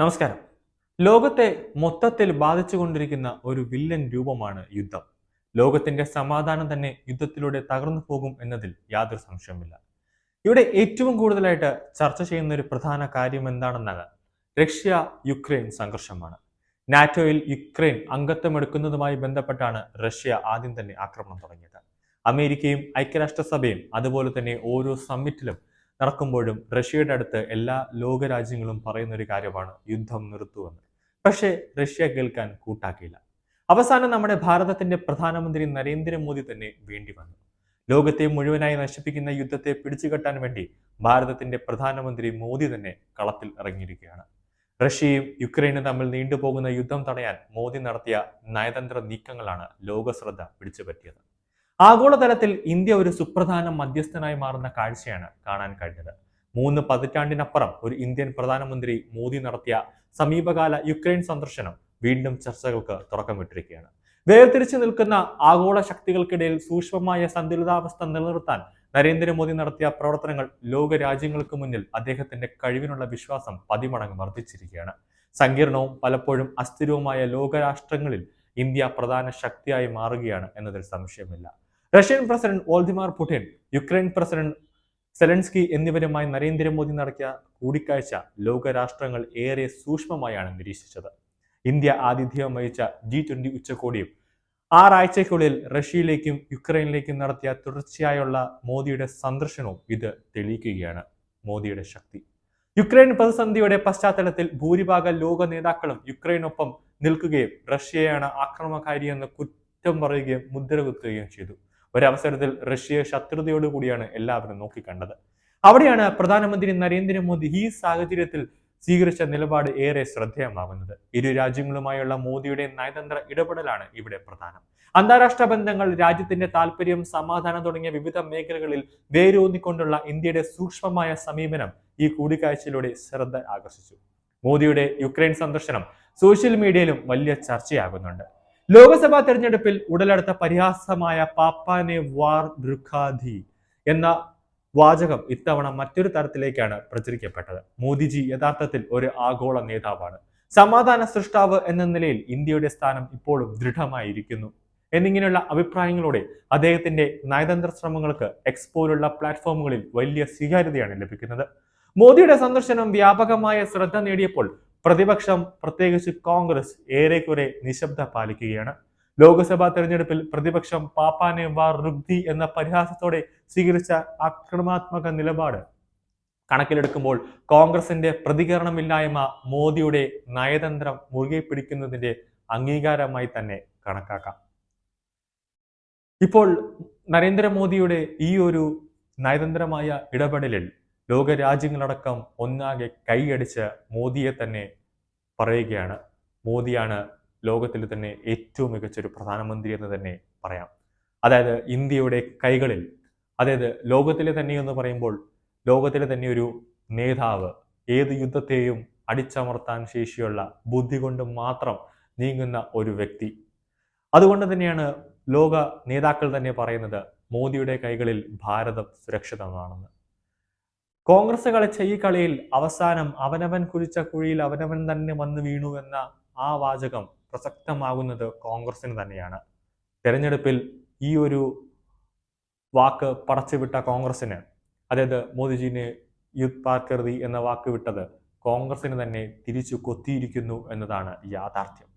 നമസ്കാരം. ലോകത്തെ മൊത്തത്തിൽ ബാധിച്ചുകൊണ്ടിരിക്കുന്ന ഒരു വില്ലൻ രൂപമാണ് യുദ്ധം. ലോകത്തിന്റെ സമാധാനം തന്നെ യുദ്ധത്തിലൂടെ തകർന്നു പോകും എന്നതിൽ യാതൊരു സംശയവുമില്ല. ഇവിടെ ഏറ്റവും കൂടുതലായിട്ട് ചർച്ച ചെയ്യുന്ന ഒരു പ്രധാന കാര്യം എന്താണെന്നാണ് റഷ്യ യുക്രൈൻ സംഘർഷമാണ്. നാറ്റോയിൽ യുക്രൈൻ അംഗത്വമെടുക്കുന്നതുമായി ബന്ധപ്പെട്ടാണ് റഷ്യ ആദ്യം തന്നെ ആക്രമണം തുടങ്ങിയത്. അമേരിക്കയും ഐക്യരാഷ്ട്രസഭയും അതുപോലെ തന്നെ ഓരോ സമ്മിറ്റിലും നടക്കുമ്പോഴും റഷ്യയുടെ അടുത്ത് എല്ലാ ലോകരാജ്യങ്ങളും പറയുന്ന ഒരു കാര്യമാണ് യുദ്ധം നിർത്തുവെന്ന് പക്ഷേ റഷ്യ കേൾക്കാൻ കൂട്ടാക്കിയില്ല. അവസാനം നമ്മുടെ ഭാരതത്തിന്റെ പ്രധാനമന്ത്രി നരേന്ദ്രമോദി തന്നെ വേണ്ടി വന്നു. ലോകത്തെ മുഴുവനായി നശിപ്പിക്കുന്ന യുദ്ധത്തെ പിടിച്ചുകെട്ടാൻ വേണ്ടി ഭാരതത്തിന്റെ പ്രധാനമന്ത്രി മോദി തന്നെ കളത്തിൽ ഇറങ്ങിയിരിക്കുകയാണ്. റഷ്യയും യുക്രൈനും തമ്മിൽ നീണ്ടുപോകുന്ന യുദ്ധം തടയാൻ മോദി നടത്തിയ നയതന്ത്ര നീക്കങ്ങളാണ് ലോകശ്രദ്ധ പിടിച്ചുപറ്റിയത്. ആഗോളതലത്തിൽ ഇന്ത്യ ഒരു സുപ്രധാന മധ്യസ്ഥനായി മാറുന്ന കാഴ്ചയാണ് കാണാൻ കഴിഞ്ഞത്. മൂന്ന് പതിറ്റാണ്ടിനപ്പുറം ഒരു ഇന്ത്യൻ പ്രധാനമന്ത്രി മോദി നടത്തിയ സമീപകാല യുക്രൈൻ സന്ദർശനം വീണ്ടും ചർച്ചകൾക്ക് തുടക്കം തുടക്കമിട്ടിരിക്കുകയാണ് വേർതിരിച്ചു നിൽക്കുന്ന ആഗോള ശക്തികൾക്കിടയിൽ സൂക്ഷ്മമായ സന്തുലിതാവസ്ഥ നിലനിർത്താൻ നരേന്ദ്രമോദി നടത്തിയ പ്രവർത്തനങ്ങൾ ലോക രാജ്യങ്ങൾക്ക് മുന്നിൽ അദ്ദേഹത്തിന്റെ കഴിവിനുള്ള വിശ്വാസം പതിമടങ്ങ് വർദ്ധിച്ചിരിക്കുകയാണ്. സങ്കീർണവും പലപ്പോഴും അസ്ഥിരവുമായ ലോകരാഷ്ട്രങ്ങളിൽ ഇന്ത്യ പ്രധാന ശക്തിയായി മാറുകയാണ് എന്നതിൽ സംശയമില്ല. Russian president Vladimir Putin Ukraine president Zelensky എന്നിവരുമായി നരേന്ദ്രമോദി നടത്തിയ കൂടിക്കാഴ്ച ലോകരാഷ്ട്രങ്ങൾ ഏറെ സൂക്ഷ്മമായാണ് നിരീക്ഷിച്ചത്. ഇന്ത്യ ആതിഥ്യം വഹിച്ച ജി ട്വന്റി ഉച്ചകോടിയും ആറാഴ്ചയ്ക്കുള്ളിൽ റഷ്യയിലേക്കും യുക്രൈനിലേക്കും നടത്തിയ തുടർച്ചയായുള്ള മോദിയുടെ സന്ദർശനവും ഇത് തെളിയിക്കുകയാണ് മോദിയുടെ ശക്തി. യുക്രൈൻ പ്രതിസന്ധിയുടെ പശ്ചാത്തലത്തിൽ ഭൂരിഭാഗം ലോക നേതാക്കളും യുക്രൈനൊപ്പം നിൽക്കുകയും റഷ്യയാണ് ആക്രമണകാരിയെന്ന് കുറ്റം പറയുകയും മുദ്രകുത്തുകയും ചെയ്തു. ഒരവസരത്തിൽ റഷ്യയെ ശത്രുതയോടുകൂടിയാണ് എല്ലാവരും നോക്കിക്കണ്ടത്. അവിടെയാണ് പ്രധാനമന്ത്രി നരേന്ദ്രമോദി ഈ സാഹചര്യത്തിൽ സ്വീകരിച്ച നിലപാട് ഏറെ ശ്രദ്ധേയമാകുന്നത്. ഇരു രാജ്യങ്ങളുമായുള്ള മോദിയുടെ നയതന്ത്ര ഇടപെടലാണ് ഇവിടെ പ്രധാനം. അന്താരാഷ്ട്ര ബന്ധങ്ങൾ രാജ്യത്തിന്റെ താല്പര്യം സമാധാനം തുടങ്ങിയ വിവിധ മേഖലകളിൽ വേരൂന്നിക്കൊണ്ടുള്ള ഇന്ത്യയുടെ സൂക്ഷ്മമായ സമീപനം ഈ കൂടിക്കാഴ്ചയിലൂടെ ശ്രദ്ധ ആകർഷിച്ചു. മോദിയുടെ യുക്രൈൻ സന്ദർശനം സോഷ്യൽ മീഡിയയിലും വലിയ ചർച്ചയാകുന്നുണ്ട്. ലോക്സഭാ തെരഞ്ഞെടുപ്പിൽ ഉടലെടുത്ത പരിഹാസമായ പാപ്പാനെ വാർ ദൃഖാധി എന്ന വാചകം ഇത്തവണ മറ്റൊരു തരത്തിലേക്കാണ് പ്രചരിക്കപ്പെട്ടത്. മോദിജി യഥാർത്ഥത്തിൽ ഒരു ആഗോള നേതാവാണ്. സമാധാന സൃഷ്ടാവ് എന്ന നിലയിൽ ഇന്ത്യയുടെ സ്ഥാനം ഇപ്പോഴും ദൃഢമായിരിക്കുന്നു എന്നിങ്ങനെയുള്ള അഭിപ്രായങ്ങളോടെ അദ്ദേഹത്തിന്റെ നയതന്ത്ര ശ്രമങ്ങൾക്ക് എക്സ്പോലുള്ള പ്ലാറ്റ്ഫോമുകളിൽ വലിയ സ്വീകാര്യതയാണ് ലഭിക്കുന്നത്. മോദിയുടെ സന്ദർശനം വ്യാപകമായ ശ്രദ്ധ നേടിയപ്പോൾ പ്രതിപക്ഷം പ്രത്യേകിച്ച് കോൺഗ്രസ് ഏറെക്കുറെ നിശബ്ദ പാലിക്കുകയാണ്. ലോക്സഭാ തെരഞ്ഞെടുപ്പിൽ പ്രതിപക്ഷം പാപ്പാനെ വാർ റുഗ്ദി എന്ന പരിഹാസത്തോടെ സ്വീകരിച്ച ആക്രമണാത്മക നിലപാട് കണക്കിലെടുക്കുമ്പോൾ കോൺഗ്രസിന്റെ പ്രതികരണമില്ലായ്മ മോദിയുടെ നയതന്ത്രം മുറുകെ പിടിക്കുന്നതിന്റെ അംഗീകാരമായി തന്നെ കണക്കാക്കാം. ഇപ്പോൾ നരേന്ദ്രമോദിയുടെ ഈ ഒരു നയതന്ത്രമായ ഇടപെടലിൽ ലോകരാജ്യങ്ങളടക്കം ഒന്നാകെ കൈയടിച്ച് മോദിയെ തന്നെ പറയുകയാണ്. മോദിയാണ് ലോകത്തിൽ തന്നെ ഏറ്റവും മികച്ചൊരു പ്രധാനമന്ത്രി എന്ന് തന്നെ പറയാം. അതായത് ഇന്ത്യയുടെ കൈകളിൽ അതായത് ലോകത്തിലെ തന്നെ എന്ന് പറയുമ്പോൾ ലോകത്തിലെ തന്നെ ഒരു നേതാവ് ഏത് യുദ്ധത്തെയും അടിച്ചമർത്താൻ ശേഷിയുള്ള ബുദ്ധി കൊണ്ട് മാത്രം നീങ്ങുന്ന ഒരു വ്യക്തി. അതുകൊണ്ട് തന്നെയാണ് ലോക നേതാക്കൾ തന്നെ പറയുന്നത് മോദിയുടെ കൈകളിൽ ഭാരതം സുരക്ഷിതമാണെന്ന്. കോൺഗ്രസ് കളിച്ച ഈ കളിയിൽ അവസാനം അവനവൻ കുഴിച്ച കുഴിയിൽ അവനവൻ തന്നെ വന്ന് വീണു എന്ന ആ വാചകം പ്രസക്തമാകുന്നത് കോൺഗ്രസിന് തന്നെയാണ്. തെരഞ്ഞെടുപ്പിൽ ഈ ഒരു വാക്ക് പടച്ചുവിട്ട കോൺഗ്രസിന് അതായത് മോദിജിനെ യൂത്ത് പാർക്കർതി എന്ന വാക്ക് വിട്ടത് കോൺഗ്രസിന് തന്നെ തിരിച്ചു കൊത്തിയിരിക്കുന്നു എന്നതാണ് യാഥാർത്ഥ്യം.